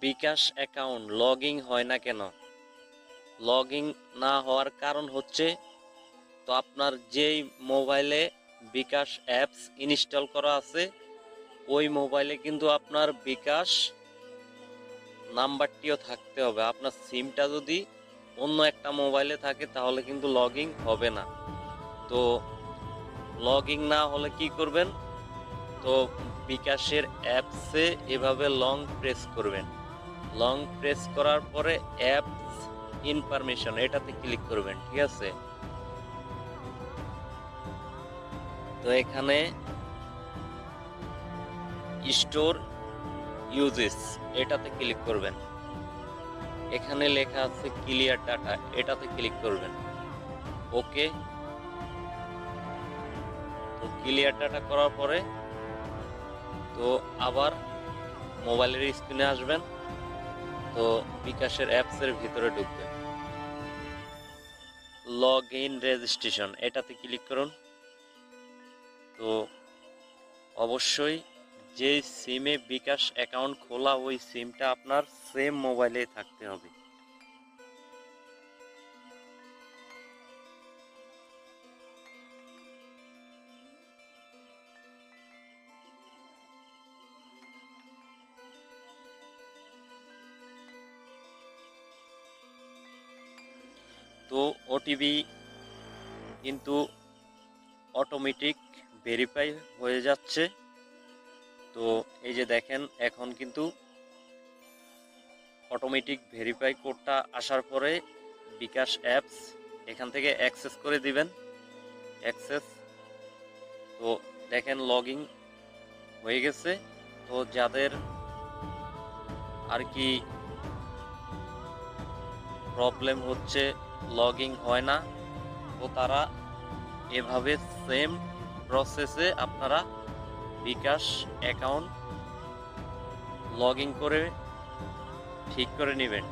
বিকাশ account log হয় না কেন? লগ না হওয়ার কারণ হচ্ছে, তো আপনার যেই মোবাইলে বিকাশ অ্যাপস ইনস্টল করা আছে, ওই মোবাইলে কিন্তু আপনার বিকাশ নাম্বারটিও থাকতে হবে। আপনার সিমটা যদি অন্য একটা মোবাইলে থাকে, তাহলে কিন্তু লগ হবে না। তো লগ না হলে কি করবেন? তো বিকাশের অ্যাপসে এভাবে লং প্রেস করবেন। লং প্রেস করার পরে অ্যাপস ইনফরমেশন এটাতে ক্লিক করবেন, ঠিক আছে? তো এখানে স্টোর ইউজেস এটাতে ক্লিক করবেন। এখানে লেখা আছে ক্লিয়ার ডাটা এটাতে ক্লিক করবেন। ওকে তো ক্লিয়ার ডাটা করার পরে তো আবার মোবাইলের স্ক্রিনে আসবেন। তো বিকাশের অ্যাপসের ভিতরে ঢুকবেন লগ ইন রেজিস্ট্রেশন এটাতে ক্লিক করুন। তো অবশ্যই যে সিমে বিকাশ অ্যাকাউন্ট খোলা, ওই সিমটা আপনার সেম মোবাইলে থাকতে হবে। তো ওটিপি কিন্তু অটোমেটিক ভেরিফাই হয়ে যাচ্ছে। তো এই যে দেখেন, এখন কিন্তু অটোমেটিক ভেরিফাই কোডটা আসার পরে বিকাশ অ্যাপস এখান থেকে অ্যাক্সেস করে দিবেন। অ্যাক্সেস তো দেখেন লগইন হয়ে গেছে। তো যাদের আর কি প্রবলেম হচ্ছে লগিং হয় না। তো তারা এভাবে সেম প্রসেসে আপনারা বিকাশ অ্যাকাউন্ট লগ করে ঠিক করে নেবেন।